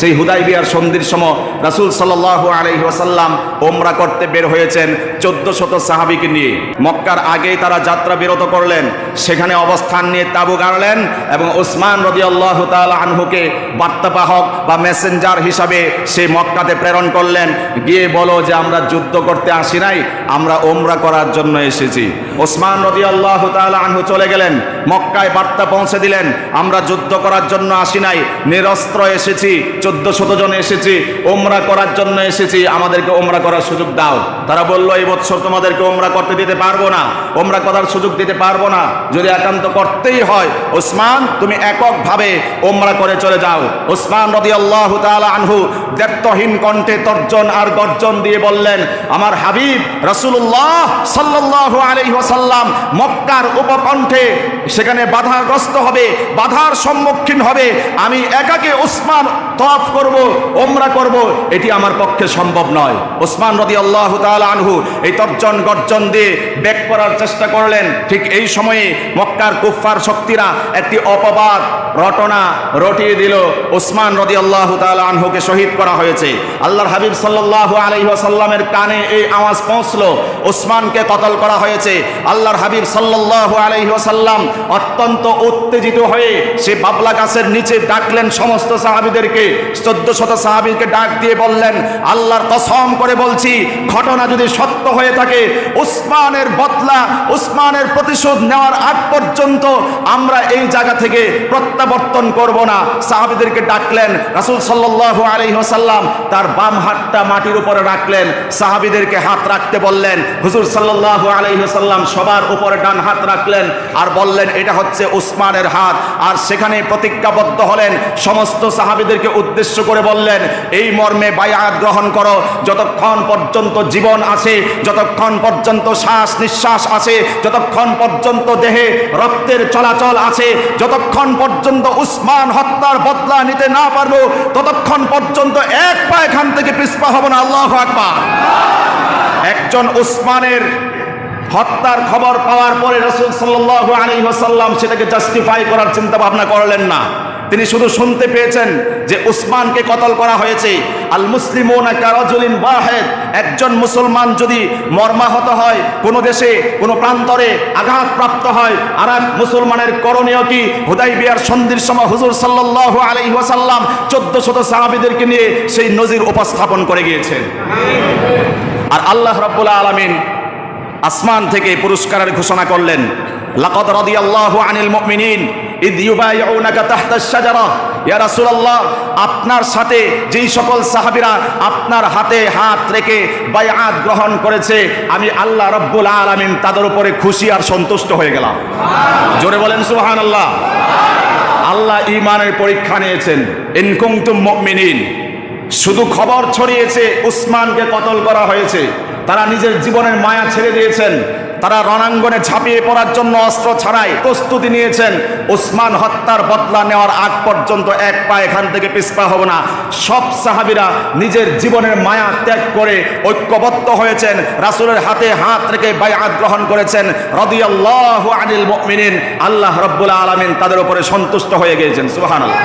সেই হুদাই বিয়ার সন্ধির সময় রাসুল সাল্লাহ আলহি ওয়াসাল্লাম ওমরা করতে বের হয়েছেন চোদ্দ শত সাহাবিকে নিয়ে। মক্কার আগেই তারা যাত্রা বিরত করলেন, সেখানে অবস্থান নিয়ে তাবু গাড়লেন এবং ওসমান রদি আল্লাহ আনহুকে বার্তাবাহক বা মেসেঞ্জার হিসাবে সেই মক্কাতে প্রেরণ করলেন। গিয়ে বলো যে, আমরা যুদ্ধ করতে আসি নাই, আমরা ওমরা করার জন্য এসেছি। ওসমান রদি আল্লাহ আনহু চলে গেলেন, মক্কায় বার্তা পৌঁছে দিলেন, আমরা যুদ্ধ করার জন্য আসি নাই, নিরস্ত্র এসেছি চোদ্দ শত জন এসেছি ওমরা করার জন্য এসেছি, আমাদেরকে ওমরা করার সুযোগ দাও। তারা বলল, এই বছর তোমাদেরকে ওমরা করতে দিতে পারব না ওমরা করার সুযোগ দিতে পারব না। যদি একান্ত করতেই হয়, ওসমান, তুমি এককভাবে ওমরা করে চলে যাও। ওসমান রদি আল্লাহ আনহু দেবতহীন কণ্ঠে তর্জন আর গর্জন দিয়ে বললেন, আমার হাবিব রসুল্লাহ সাল্লাহ আলহি ওসাল্লাম মক্কার উপকণ্ঠে সেখানে বাধাগ্রস্ত হবে, বাধার সম্মুখীন হবে। আমি একাকে ওসমান তফ করব, ওমরা করব, এটি আমার পক্ষে সম্ভব নয়। ওসমান রদি আল্লাহ আনহু এই তর্জন গর্জন দিয়ে ব্যাক করার চেষ্টা করলেন। ঠিক এই সময়ে মক্কার কুফফার শক্তিরা একটি অপবাদ, রটনা রটিয়ে দিল। ওসমান রদি আল্লাহ আনহুকে শহীদ করা হয়েছে। আল্লাহর হাবিব সাল্লাহ আলহিহাসাল্লামের কানে এই আওয়াজ পৌঁছলো। ওসমানকে কতল করা হয়েছে। আল্লাহর হাবিব সাল্লাহ আলহিহাসাল্লাম অত্যন্ত উত্তেজিত হয়ে সে বাবলা গাছের নিচে ডাকলেন সমস্ত সাহাবিদেরকে চোদ্দ সাহাবিকে ডাক দিয়ে বললেন, আল্লাহর কসম করে বলছি, ঘটনা যদি সত্য হয়ে থাকে, উসমানের বদলা, উসমানের প্রতিশোধ নেওয়ার আগ পর্যন্ত আমরা এই জায়গা থেকে প্রত্যাবর্তন করব না। সাহাবিদেরকে ডাকলেন, রাসুল আলহিহাসাল্লাম তার বাম হাতটা মাটির উপরে রাখলেন, সাহাবিদেরকে হাত রাখতে বললেন, হুজুর সাল্লাহ আলহিহাসাল্লাম সবার উপরে ডান হাত রাখলেন আর বললেন, এটা হচ্ছে উসমানের হাত। আর সেখানে প্রতিজ্ঞাবদ্ধ হলেন, সমস্ত সাহাবিদেরকে উদ্দেশ্য করে বললেন, এই মর্মে বায়াত গ্রহণ করো। যতক্ষণ পর্যন্ত জীবন আছে, যতক্ষণ পর্যন্ত শ্বাস নিঃশ্বাস আছে, যতক্ষণ পর্যন্ত দেহে রক্তের চলাচল আছে, যতক্ষণ পর্যন্ত উসমান হত্যার বদলা নিতে না পারব, ততক্ষণ পর্যন্ত এক পা এখান থেকে পিসপা হব না। আল্লাহ আকবার। একজন উসমানের হত্যার খবর পাওয়ার পরে রসুল সাল্লাহ আলী ওসাল্লাম সেটাকে জাস্টিফাই করার চিন্তা ভাবনা করলেন না। তিনি শুধু শুনতে পেয়েছেন যে উসমানকে কতল করা হয়েছে। আল মুসলিমুনা কারাজুলিন ওয়াহেদ, একজন মুসলমান যদি মর্মাহত হয়, কোনো দেশে, কোনো প্রান্তরে আঘাতপ্রাপ্ত হয় আর এক মুসলমানের করণীয় কি? হুদাই বিয়ার সন্ধির সময় হুজুর সাল্লাহ আলহি ওয়াসাল্লাম চোদ্দ শত সাহাবিদেরকে নিয়ে সেই নজির উপস্থাপন করে গিয়েছেন। আর আল্লাহ রাব্বুল আলমিন আসমান থেকে পুরস্কারের ঘোষণা করলেন, লাকাদ আল্লাহ আনিল মুমিনিন আপনার সাথে যেই সকল সাহাবীরা আপনার হাতে হাত রেখে বায়াত গ্রহণ করেছে, আমি আল্লাহ রাব্বুল আলামিন তাদের উপরে খুশি আর সন্তুষ্ট হয়ে গেলাম। জোরে বলেন সুবহানাল্লাহ। আল্লাহ আল্লাহ ইমানের পরীক্ষা নিয়েছেন। ইন কুনতুম মুমিনিন, শুধু খবর ছড়িয়েছে, উসমানকে কতল করা হয়েছে, তারা নিজের জীবনের মায়া ছেড়ে দিয়েছেন। তারা রণাঙ্গনে ঝাঁপিয়ে পড়ার জন্য অস্ত্র ছাড়াই প্রস্তুতি নিয়েছেন। ওসমান হত্যার বদলা নেওয়ার আগ পর্যন্ত এক পা এখান থেকে পিসপা হব না। সব সাহাবিরা নিজের জীবনের মায়া ত্যাগ করে ঐক্যবদ্ধ হয়েছেন। রাসুলের হাতে হাত রেখে বায়াত গ্রহণ করেছেন। রদিয়াল্লাহ আনিল মুমিনিন। আল্লাহ রব্বুল আলমিন তাদের উপরে সন্তুষ্ট হয়ে গিয়েছেন। সুবহানাল্লাহ।